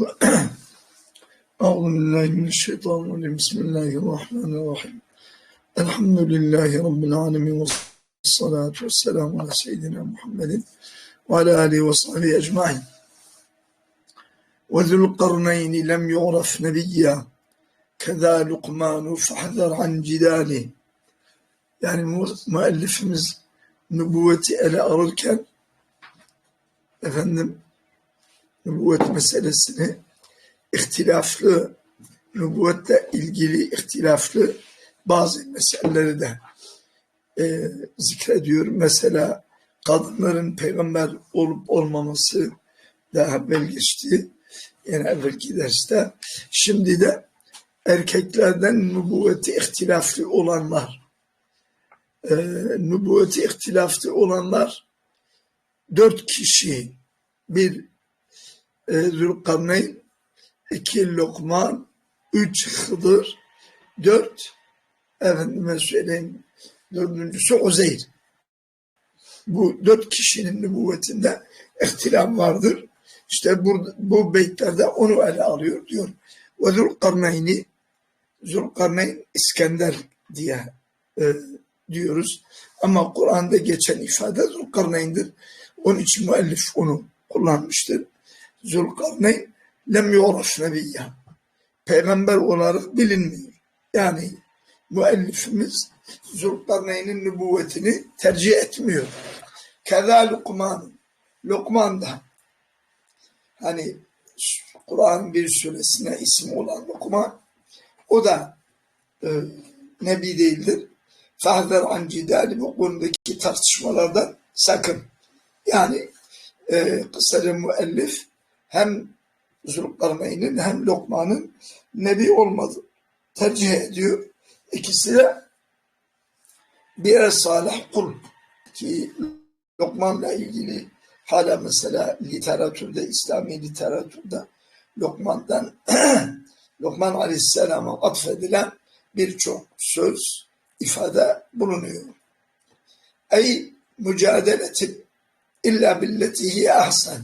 أعوذ بالله من الشيطان الرجيم. بسم الله الرحمن الرحيم. الحمد لله رب العالمين والصلاة والسلام على سيدنا محمد وعلى آله وصحبه أجمعين. وذو القرنين لم يعرف نبيا كذا لقمان فاحذر عن جداله. yani müellifimiz nübüvveti ele alırken efendim nübüvvet meselesini ihtilaflı nübüvvetle ilgili ihtilaflı bazı meseleleri de e, zikrediyor. Mesela kadınların peygamber olup olmaması daha evvel geçti. Yani evvelki derste. Şimdi de erkeklerden nübüvveti ihtilaflı olanlar e, nübüvveti ihtilaflı olanlar dört kişi bir e, Zülkarneyn iki Lokman üç Hıdır dört efendime söyleyeyim dördüncüsü Uzeyr bu dört kişinin nübüvvetinde ihtilaf vardır. İşte bu, bu beytlerde onu ele alıyor diyor. Ve Zülkarneyn'i Zülkarneyn İskender diye e, diyoruz. Ama Kur'an'da geçen ifade Zülkarneyn'dir. Onun için müellif onu kullanmıştır. Zülkarneyn lem yu'raf nebiyya. Peygamber olarak bilinmiyor. Yani müellifimiz Zülkarneyn'in nübüvvetini tercih etmiyor. Keza Lokman. Lokman da hani Kur'an bir suresine isim olan Lokman o da e, nebi değildir. Fahzer an cidali bu konudaki tartışmalardan sakın. Yani e, kısaca müellif hem Zulkarneyn'in hem Lokman'ın nebi olmadı tercih ediyor. İkisi de birer salih kul ki Lokman'la ilgili hala mesela literatürde, İslami literatürde Lokman'dan Lokman Aleyhisselam'a atfedilen birçok söz, ifade bulunuyor. Ey mücadeletin illa billetihi ahsen.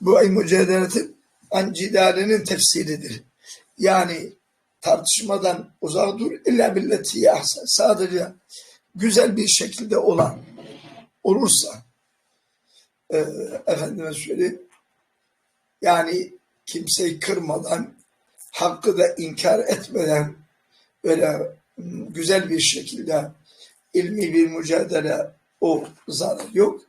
Bu ey mücadeletin ancidalinin tefsiridir. Yani tartışmadan uzak dur illa billetihi ahsen. Sadece güzel bir şekilde olan olursa e, efendime söyleyeyim yani kimseyi kırmadan hakkı da inkar etmeden böyle güzel bir şekilde ilmi bir mücadele o zarar yok.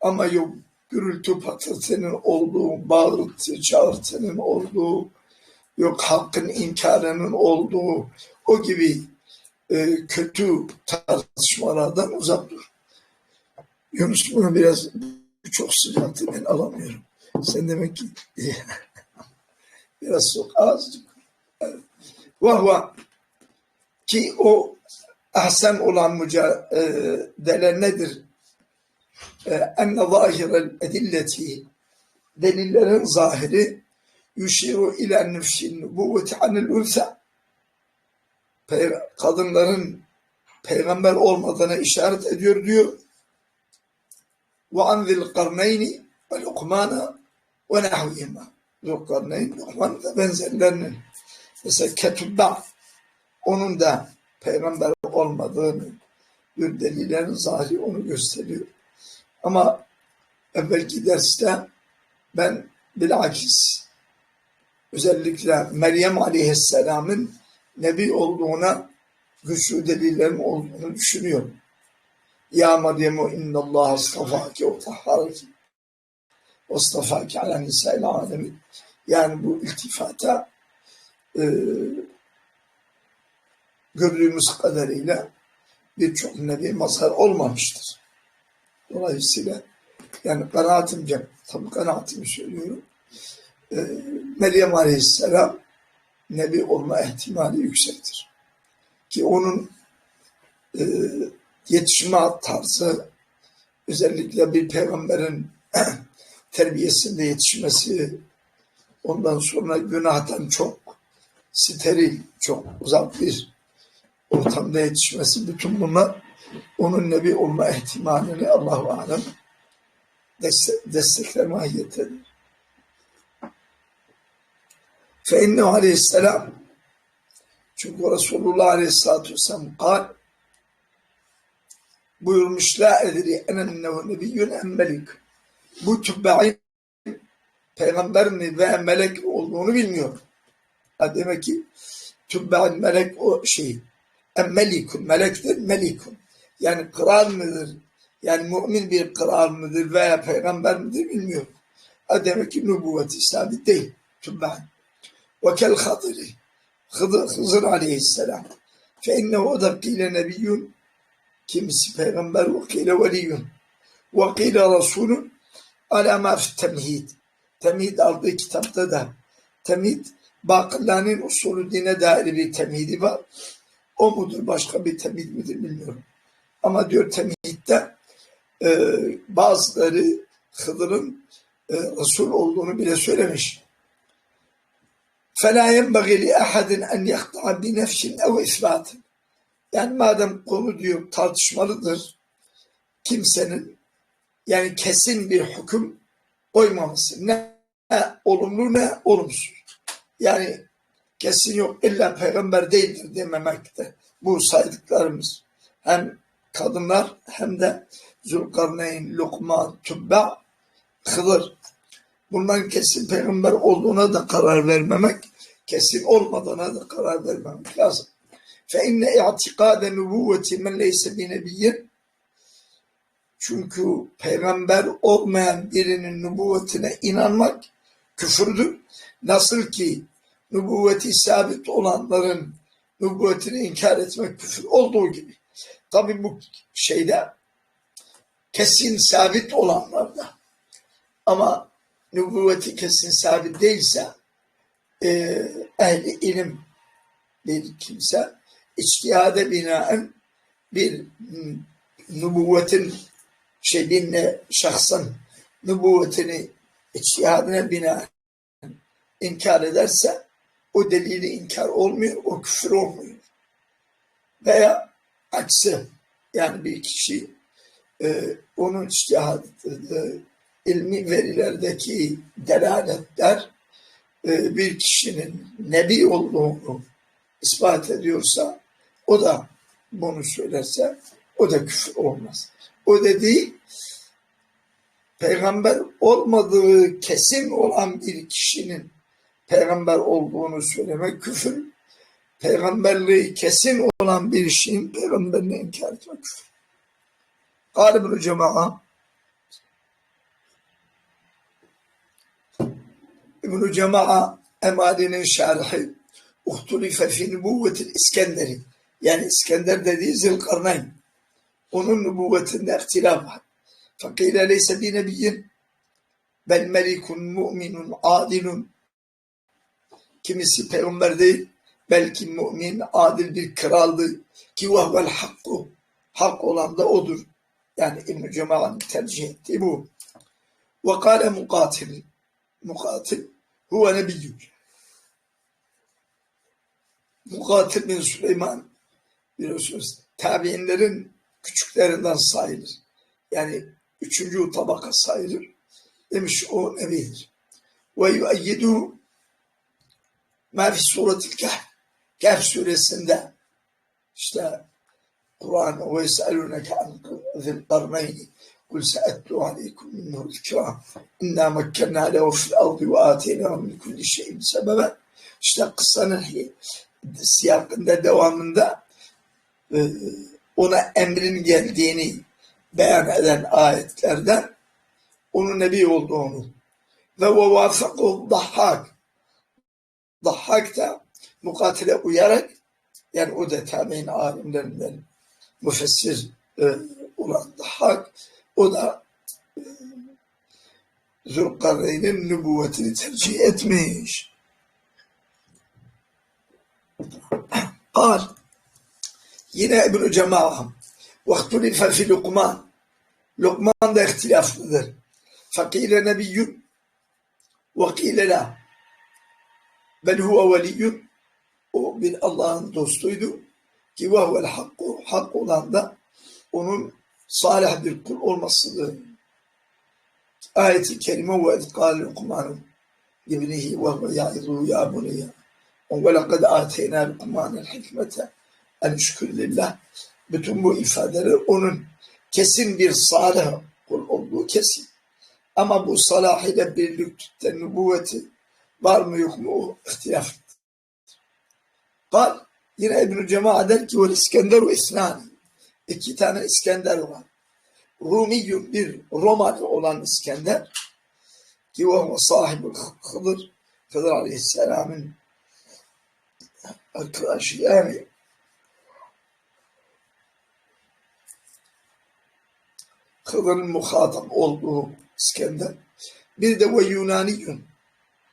Ama yok gürültü patırtının olduğu, bağırtı, çağırtının olduğu, yok hakkın inkarının olduğu, o gibi e, kötü tartışmalardan uzak dur. Yunus bunu biraz çok sıcaktı ben alamıyorum. Sen demek ki biraz sok azıcık. Vahva ki o ahsen olan mücadele nedir? E, enne zahirel edilleti delillerin zahiri yuşiru ile nüfsin nübüvveti anil unsa kadınların peygamber olmadığına işaret ediyor diyor. Ve an zil karneyni ve lukmana ve nahvihima. Zulkarneyn, Lukman ve benzerlerinin. Mesela ketubba onun da peygamber olmadığını bir delillerin zahiri onu gösteriyor. Ama evvelki derste ben bilakis özellikle Meryem Aleyhisselam'ın Nebi olduğuna güçlü delillerin olduğunu düşünüyorum. Ya Meryem innallah astafaki ve tahharaki ve astafaki ala nisa'il alemin. Yani bu iltifata e, gördüğümüz kadarıyla birçok nebi mazhar olmamıştır. Dolayısıyla yani kanaatimce, tabi kanaatimi söylüyorum. E, Meryem Aleyhisselam nebi olma ihtimali yüksektir. Ki onun e, yetişme tarzı özellikle bir peygamberin terbiyesinde yetişmesi ondan sonra günahtan çok steril, çok uzak bir ortamda yetişmesi bütün bunlar onun nebi olma ihtimalini Allahu alem destek, destekler mahiyettedir. İnnehu aleyhisselam çünkü Resulullah aleyhissalatu vesselam kal buyurmuş la edri enennehu nebiyyün emmelik bu tübbe'in peygamber mi ve melek olduğunu bilmiyor. Ha demek ki tübbe'in melek o şey emmelikun melektir melikun yani kral mıdır yani mümin bir kral mıdır veya peygamber midir bilmiyor. Ha demek ki nübüvveti sabit değil. Tübbe'in. Ve kel hadiri Hızır, Hızır aleyhisselam. Fe innehu da kile nebiyyun kimisi peygamber ve kile veliyyun ve kile rasulun ala ma temhid. Temhid aldığı kitapta da temhid Bakırla'nın usulü dine dair bir temhidi var. O mudur başka bir temhid midir bilmiyorum. Ama diyor temhidde e, bazıları Hıdır'ın e, Resul olduğunu bile söylemiş. فَلَا يَنْبَغِي لِأَحَدٍ اَنْ يَخْتَعَ بِنَفْشٍ اَوْ اِثْبَاتٍ Yani madem konu diyor tartışmalıdır, kimsenin yani kesin bir hüküm koymaması. Ne, ne olumlu ne olumsuz. Yani kesin yok illa peygamber değildir dememekte. Bu saydıklarımız hem kadınlar hem de Zülkarneyn, Lokman, Tübba, Hıdır. Bundan kesin peygamber olduğuna da karar vermemek, kesin olmadığına da karar vermemek lazım. İ'tikade nübüvveti men leyse bi nebiyyin çünkü peygamber olmayan birinin nübüvvetine inanmak küfürdür. Nasıl ki nübüvveti sabit olanların nübüvvetini inkar etmek küfür olduğu gibi. Tabi bu şeyde kesin sabit olanlarda ama nübüvveti kesin sabit değilse e, ehli ilim bir kimse içtihade binaen bir nübüvvetin şey şahsın nübüvvetini içtihadine binaen inkar ederse o delili inkar olmuyor, o küfür olmuyor. Veya aksi yani bir kişi e, onun içtihadı ilmi verilerdeki delaletler e, bir kişinin nebi olduğunu ispat ediyorsa o da bunu söylerse o da küfür olmaz. O dediği peygamber olmadığı kesin olan bir kişinin peygamber olduğunu söylemek küfür. Peygamberliği kesin olan bir şeyin peygamberini inkar etmek küfür. Galibul cema'a İbn-i Cema'a Emali'nin şerhi uhtulife fi nübüvvetil İskenderi yani İskender dediği Zilkarnayn onun nübüvvetinde ihtilaf var. Fakile leyse bi nebiyyin bel melikun mu'minun adilun kimisi peygamber değil belki mümin adil bir kraldı ki vahvel hakku hak olan da odur. Yani İbn-i Cema'nın tercih ettiği bu. Ve kâle mukatil mukatil huve nebiyyü. Mukatil bin Süleyman biliyorsunuz tabiinlerin küçüklerinden sayılır. Yani üçüncü tabaka sayılır. Demiş o nebidir. Ve yuayyidu ma fi suretil kehf. Kehf suresinde işte Kur'an ve yeselûneke an zil karneyni kul seettu aleykum minnehu zikra inna mekkenna lehu fil ardi ve ateynahu min kulli şeyin sebebe. İşte kıssanın siyakında devamında e, ona emrin geldiğini beyan eden ayetlerden onun nebi olduğunu. Ve ve vasakuhu dahhak. Dahhak da mukatile uyarak yani o da tabi'in alimlerinden müfessir e, olan dahhak o da e, Zülkarneyn'in nübüvvetini tercih etmiş. Kal yine İbn-i Cema'a vaktulife fi Lukman Lukman da ihtilaflıdır. Fakile nebiyyün vakile la. Bel huve veliyyün o bir Allah'ın dostuydu ki vahvel hakku hak olan da onun salih bir kul olmasıdır. Ayeti kerime ve etkal Lukman'ın ibnihi ve huve ya'izuhu ya buneyya. Ve lekad ateyna lukmanel hikmete en şükürlillah. Bütün bu ifadeler onun kesin bir salih kul olduğu kesin. Ama bu salah ile birlikte nübüvveti var mı yok mu o ihtilaf. Kal yine İbn-i Cema'a der ki vel İskender ve İsnani. İki tane İskender var. Rumiyyum bir Romalı olan İskender ki o sahibi Hıdır Hıdır Aleyhisselam'ın arkadaşı yani Hıdır'ın muhatap olduğu İskender. Bir de ve Yunaniyun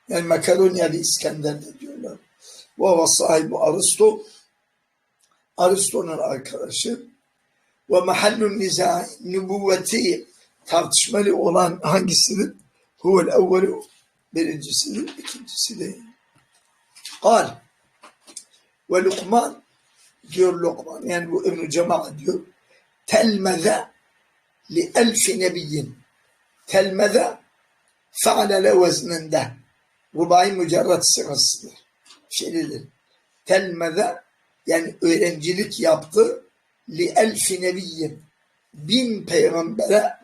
yani Makedonyalı İskender de diyorlar. Ve sahibi Aristo Aristo'nun arkadaşı ve mahallun nizai nübüvveti tartışmalı olan hangisidir? Huvel evvelu birincisidir, ikincisi değil. Kal ve Lokman diyor Lokman yani bu İbn-i Cema'a diyor telmeze li elfi nebiyyin telmeze fealele vezninde rubai mücerret sırasıdır. Şeridir. Telmeze yani öğrencilik yaptı li elfi nebiyyin bin peygambere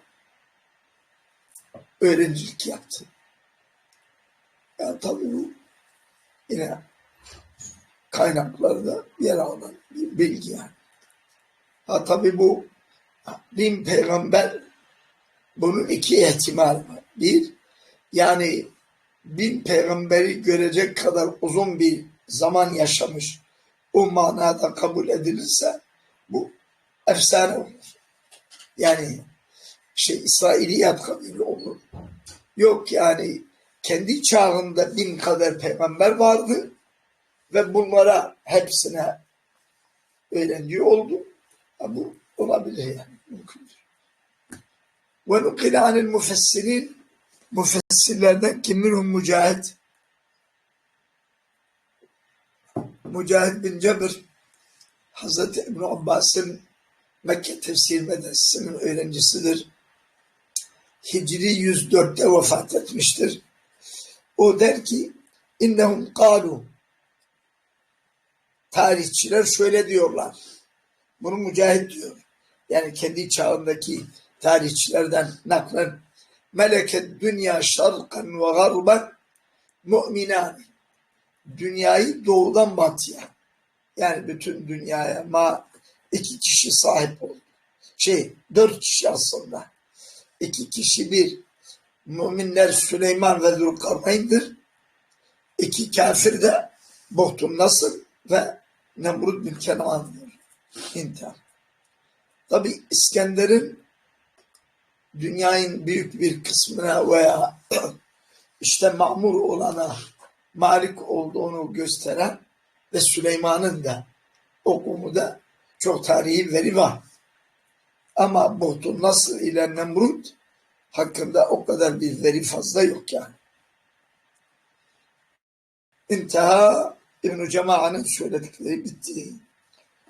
öğrencilik yaptı. Yani tabii bu yine kaynaklarda yer alan bir bilgi yani. Ha tabii bu bin peygamber bunun iki ihtimal var. Bir, yani bin peygamberi görecek kadar uzun bir zaman yaşamış o manada kabul edilirse bu efsane olur. Yani şey İsrailiyat kabili olur. Yok yani kendi çağında bin kadar peygamber vardı ve bunlara hepsine öğrenci oldu. Ha, bu olabilir yani. Mümkündür. Ve nukile anil mufessirin mufessirlerden kim minhum mücahit Mücahit bin Cebir Hazreti İbn Abbas'ın Mekke tefsir medresesinin öğrencisidir. Hicri 104'te vefat etmiştir. O der ki innehum kalu tarihçiler şöyle diyorlar. Bunu Mücahit diyor. Yani kendi çağındaki tarihçilerden naklen meleket dünya şarkan ve garban mu'minan dünyayı doğudan batıya yani bütün dünyaya ma iki kişi sahip oldu. Şey dört kişi aslında. İki kişi bir müminler Süleyman ve Zülkarneyn'dir. İki kafir de Bohtun Nasır ve Nemrut bin Kenan'dır. İntihar. Tabi İskender'in dünyanın büyük bir kısmına veya işte mamur olana malik olduğunu gösteren ve Süleyman'ın da okumu da çok tarihi veri var. Ama Buhtun Nasır ile Nemrut hakkında o kadar bir veri fazla yok yani. İnteha İbn-i Cema'nın söyledikleri bitti.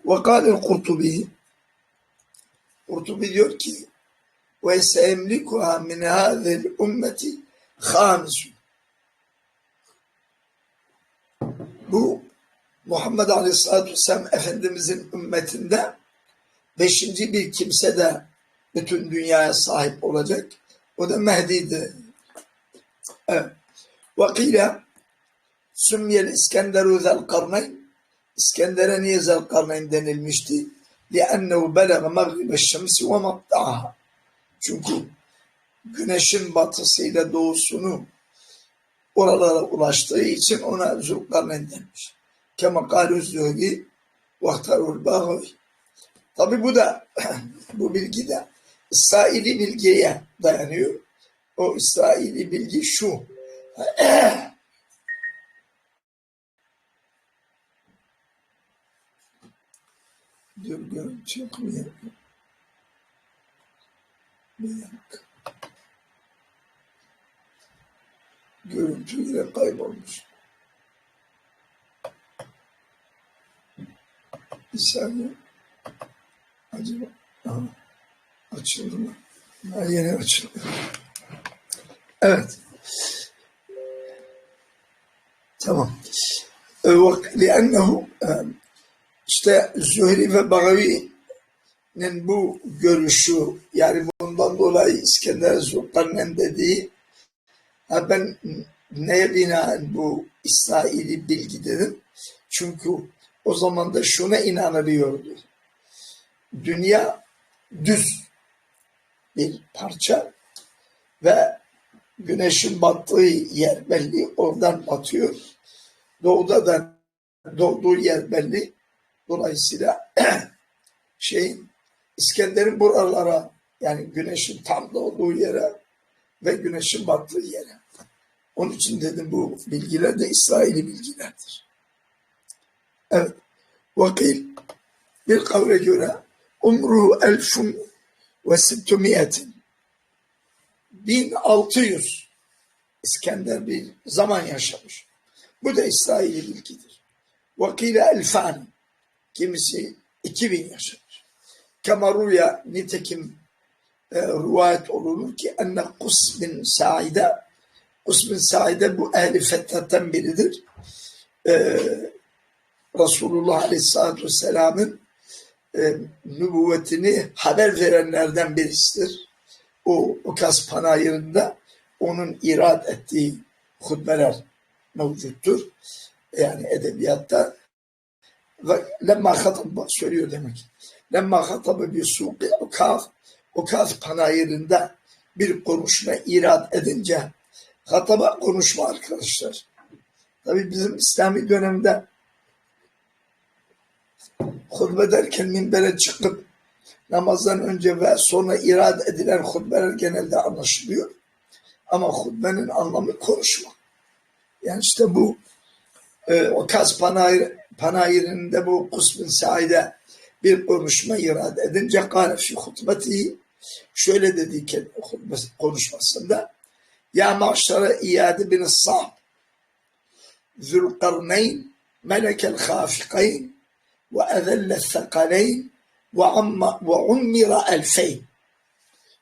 Ve kâlel Kurtubi Kurtubi diyor ki ve seemlikuha min hâzel ümmeti hâmisun bu Muhammed Aleyhisselatü Vesselam Efendimizin ümmetinde beşinci bir kimse de bütün dünyaya sahip olacak. O da Mehdi'dir. Evet. Vakile Sümmiyel İskenderu zel karnayn İskender'e niye zel karnayn denilmişti? لِأَنَّهُ بَلَغَ مَغْرِبَ الشَّمْسِ وَمَقْتَعَهَا çünkü güneşin batısıyla doğusunu oralara ulaştığı için ona Zulkarneyn denmiş. Kema kâlûz diyor ki vaktarul bağıy. Tabi bu da bu bilgi de İsraili bilgiye dayanıyor. O İsraili bilgi şu. Dur görüntü yok mu ya? Bir dakika. Görüntü yine kaybolmuş. Bir saniye. Acaba Aha, açıldı mı? Ha, yeni açıldı. Evet. Tamam. E, لأنه e, işte Zühri ve Bagavi'nin bu görüşü yani bundan dolayı İskender Zulkarneyn dediği ha ben neye binaen bu İsraili bilgi dedim. Çünkü o zaman da şuna inanılıyordu. Dünya düz bir parça ve güneşin battığı yer belli oradan batıyor. Doğuda da doğduğu yer belli. Dolayısıyla şeyin İskender'in buralara yani güneşin tam doğduğu yere ve güneşin battığı yere. Onun için dedim bu bilgiler de İsrail'i bilgilerdir. Evet. Vakil bir kavle göre umruhu elfun ve sittumiyetin 1600 İskender bir zaman yaşamış. Bu da İsrail'i bilgidir. Vakile elfan kimisi 2000 yaşamış. Kemaruya nitekim rivayet olunur ki enne Kus bin Saide Kus bin Saide bu ehli fethattan biridir. E, Resulullah Aleyhisselatü Vesselam'ın e, nübüvvetini haber verenlerden birisidir. O Ukas Panayırı'nda onun irad ettiği hutbeler mevcuttur. Yani edebiyatta ve lemma hatab bak söylüyor demek. Lemma hatabı bir suqi ukaf ukaf panayırında bir konuşma irad edince hataba konuşma arkadaşlar. Tabi bizim İslami dönemde hutbe derken minbere çıkıp namazdan önce ve sonra irade edilen hutbeler genelde anlaşılıyor. Ama hutbenin anlamı konuşma. Yani işte bu e, o Kaz Panayır, Panayır'ında bu Kusbin Said'e bir konuşma irade edince kâle fi hutbeti şöyle dedi ki konuşmasında Ya maşara İyad bin Sa'd Zülkarneyn Melekel Hafikayn ve Ezelle Sekaleyn وعمر ألفين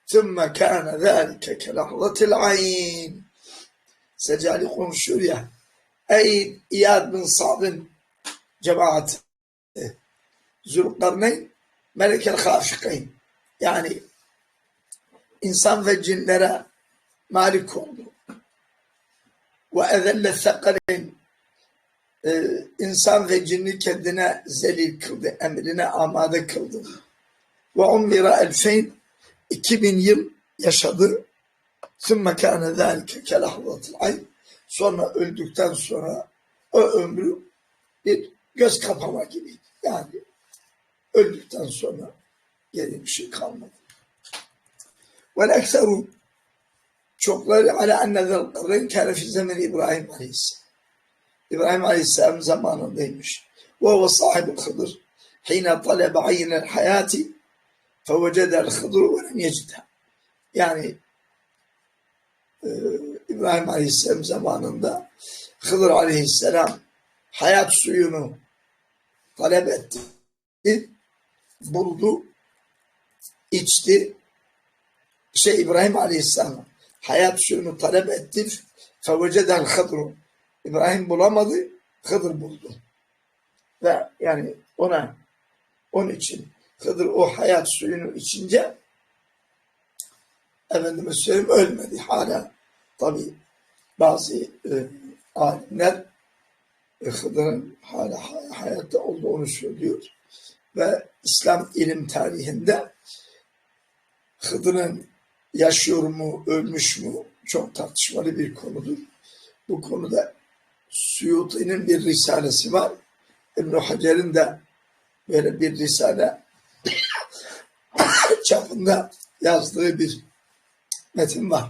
ثم كان ذلك كلحظة العين سجالي قنشوريا أي إياد بن صعب جماعة ذو القرنين ملك الخافقين yani insan ve cinlere malik oldu. Ve ezelle thakaleyn e, insan ve cinni kendine zelil kıldı, emrine amade kıldı. Ve umira elfeyn 2000 yıl yaşadı. Sümme kâne zâlike kelahvatil ayn. Sonra öldükten sonra o ömrü bir göz kapama gibi. Yani öldükten sonra geri bir şey kalmadı. Vel ekseru çokları ala enne zel kavreyn kâne fi zemeni İbrahim Aleyhisselam. İbrahim Aleyhisselam zamanındaymış. Ve o sahibi Hıdır. Hine talebe aynel hayati fevecedel Hıdır ve lem yecidha. Yani e, İbrahim Aleyhisselam zamanında Hıdır Aleyhisselam hayat suyunu talep etti. Buldu, içti. Şey İbrahim Aleyhisselam hayat suyunu talep etti. Fevecedel Hıdır İbrahim bulamadı, Hıdır buldu. Ve yani ona onun için Hıdır o hayat suyunu içince efendime söyleyeyim ölmedi. Hala tabi bazı e, alimler e, Hıdır'ın hala hayatta olduğunu söylüyor. Ve İslam ilim tarihinde Hıdır'ın yaşıyor mu, ölmüş mü çok tartışmalı bir konudur. Bu konuda Suyuti'nin bir risalesi var. İbn Hacer'in de böyle bir risale çapında yazdığı bir metin var.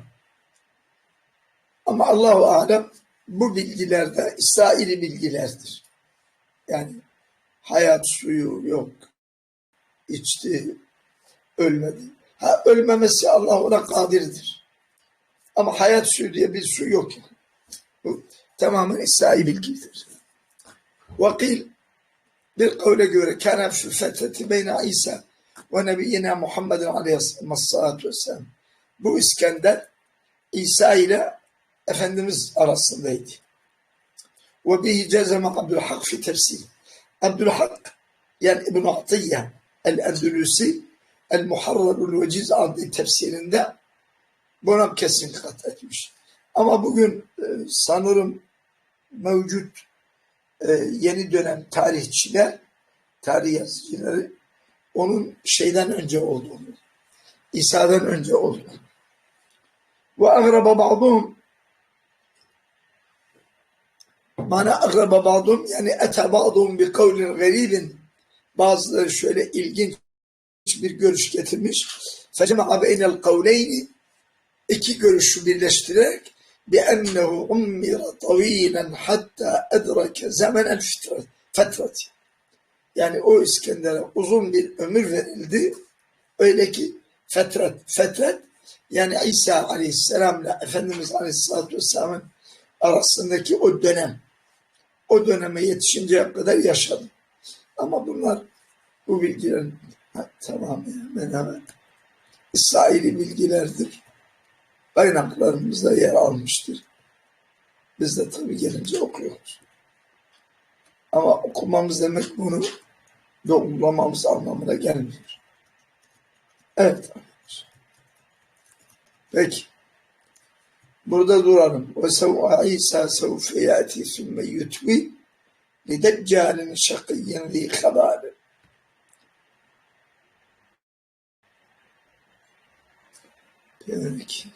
Ama Allahu alem bu bilgiler de İsraili bilgilerdir. Yani hayat suyu yok. içti, ölmedi. Ha ölmemesi Allah ona kadirdir. Ama hayat suyu diye bir su yok. Bu tamamen İsa'yı bilgidir. Vakil bir kavle göre kana şu fetheti beyne İsa ve nebiyyina Muhammedin aleyhissalatu vesselam. Bu İskender İsa ile Efendimiz arasındaydı. Ve bihi cezeme Abdülhak fi tefsir. Abdülhak yani İbn Atiyye el-Endülüsi El-Muharrarul Veciz adlı tefsirinde buna kesin kat etmiş. Ama bugün e, sanırım mevcut e, yeni dönem tarihçiler, tarih yazıcıları onun şeyden önce olduğunu, İsa'dan önce olduğunu. Ve agraba ba'dum mana agraba ba'dum yani ete ba'dum bi kavlin garibin bazıları şöyle ilginç bir görüş getirmiş. Fecema'a beynel kavleyni iki görüşü birleştirerek بأنه عمر طويلا حتى أدرك زمن الفترة فترة. Yani o İskender'e uzun bir ömür verildi. Öyle ki fetret, fetret yani İsa Aleyhisselam'la Efendimiz Aleyhisselatü Vesselam'ın arasındaki o dönem, o döneme yetişinceye kadar yaşadı. Ama bunlar bu bilgilerin tamamen hemen hemen İsraili bilgilerdir. Kaynaklarımızda yer almıştır. Biz de tabii gelince okuyoruz. Ama okumamız demek bunu doğrulamamız anlamına gelmiyor. Evet. Peki. Burada duralım. Ve sev'a İsa sevfe yati sümme yutvi lideccalin şakiyyin li habari. Peki.